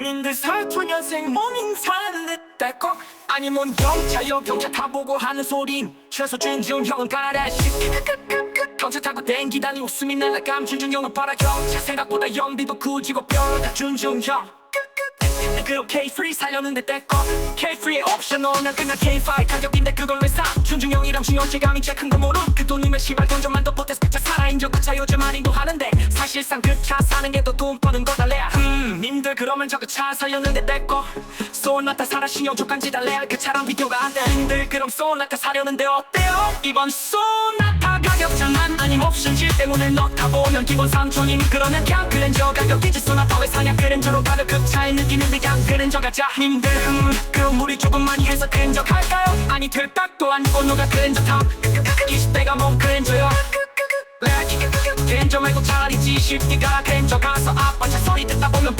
님들 사촌년생 모닝 사는데 딸거 아니면 경찰요 경찰 타보고 하는 소린 최소 준중 형은 가라시 경찰 타고 댕기다니 웃음이 날라감 준중 형은 봐라 경찰. 생각보다 연비도 굳이고 뼈다 준중 형. 그럼 K3 살렸는데 떼꺼 K3의 옵셔널 난 그냥 K5 가격인데 그걸 왜사? 준중 형이랑 중요체감이 제일 큰거 모름. 그 돈이면 시발 돈 좀만 더 보태서 그차 살아인 적 그차 요즘 할인도 하는데. 사실상 그 차 사는 게 더 돈 버는 거 님들 그러면 저그 차 살렸는데 떼꺼 소나타 사라 신용 조간지 달래야 그 차랑 비교가 안돼. 님들 그럼 소나타 사려는데 어때요? 이번 소나타 가격 장난 아님 옵션질 때문에 너 타보면 기본 3천이니 그러면 그냥 그랜저 가격이지 소나타 왜 사냐 그랜저로 가면 그 차의 느끼는데 그냥 그랜저 가자. 님들 음 그럼 우리 조금 많이 해서 그랜저 갈까요? 아니 들딱도 아니고 누가 그랜저 탐 20대가 뭔 그랜저요 그랜저 말고 차라리 G10가. 그랜저 가서 아빠 차 소리 듣다 보면 100% 후회함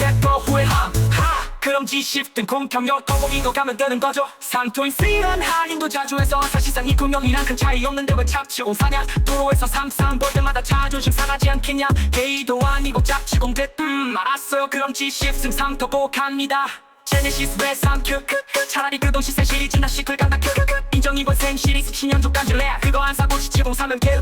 하 그럼 G10든 공평력 더보기고 가면 되는 거죠. 상토인 쓰이는 할인도 자주 해서 사실상 이두 명이랑 큰 차이 없는데 왜 잡치공 사냐. 도로에서 삼삼 볼 때마다 자존심 상하지 않겠냐. 게이도 아니고 잡치공 됐음 알았어요. 그럼 G10 승상 더보갑니다. 제네시스 왜3 큐? 차라리 그돈 시세 시리즈나 시클 간다. 큐 인정 이번 생 시리즈 신현조 깐줄래 그거 안 사고 시치공 사면 개하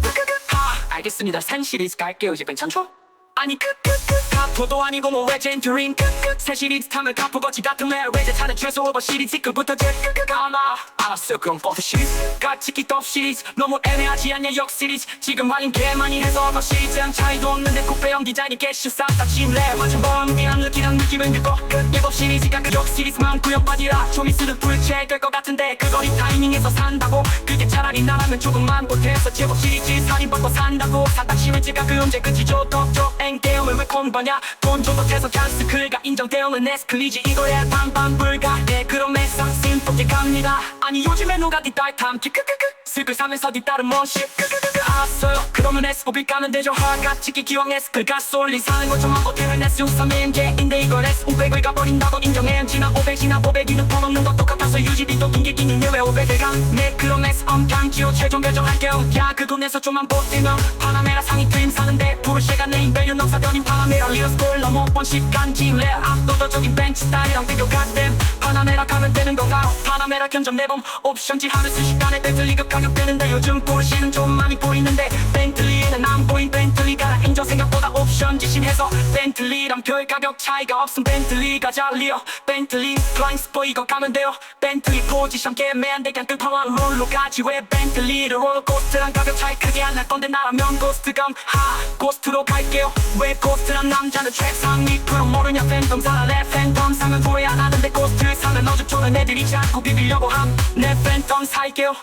알겠습니다. 생 시리즈 갈게요. 이제 괜찮죠? 아니 크크크 카 포도 아니고 뭐왜 젠투린 크크 새 시리즈 타면 카포거치 같은 왜왜 차는 최소 오버 시리즈 그부터 제크크가 아마. 알았어 그럼 버터 시리즈 까치기 톱 시리즈 너무 애매하지 않냐 역 시리즈. 지금 할인 개 많이 해서 더 시리즈랑 차이도 없는데 쿠페형 디자인이 개슈 싹다 침래. 완전 범비한 느끼랑 느낌은 그거 예법 시리즈가 그역 시리즈만 구역받이라. 좀 있으면 불체 될 것 같은데 그거리 타이밍에서 산다고? 그게 차라리 나라면 조금만 보태서 제법 시리즈 살인 받고 산다고. 사다 시리즈가 그 언제 끝이 좋덕죠 앵대형을 왜 콤바냐 돈좀 보태서 찬스 클가 인정대형은 에스클리지. 이거에 반반 불가. 네 그럼 매상 심폭게 갑니다. 아니 요즘에 누가 뒷딸탐? 키크크크 슬글 사면서 뒤따른 멋이 크크크크 알았어요. 그러면 SOB 까면 되죠. 화가치기 기왕 S클 가솔린. 사는 거 좀만 보태면 S63MJ인데 이걸 S500을 가버린다고 인정해. 지나 500이나 500이는 퍼먹는 거 똑같아 서 유지비도 긴게끼는 왜 500을 가네 그럼 S 엄강지호 최종 결정할게요 야그 돈에서 좀만 보태면 파나메라 상위 트임 사는데 포르쉐가 네임 밸류 넘사더니 파나메라 리어스콜 넘어 번씩 간지 레 압도적인 벤치 스타일이랑 비교가 됨 파나메라 가면 되는 건가? 파나메라 견적 내봄 옵션 지하면 순식간에 벤틀리가 가격되는데 요즘 포르쉐는 좀 많이 보이는데 벤틀리 가격 차이가 없음. 벤틀리가 잘 리어 벤틀리 플라잉 스포 이거 가면 돼요. 벤틀리 포지션 개매한데 그냥 끝판왕 롤로 가지 왜 벤틀리를 롤코스트랑 가격 차이 크게 안 날 건데 나라면 고스트감. 하 고스트로 갈게요. 왜 고스트란 남자는 최상위 그럼 모르냐 팬텀 사라래 팬텀 사면 후회 안 하는데 고스트 사면 어줍 좋은 애들이지 않고 비비려고 함내 팬텀 살게요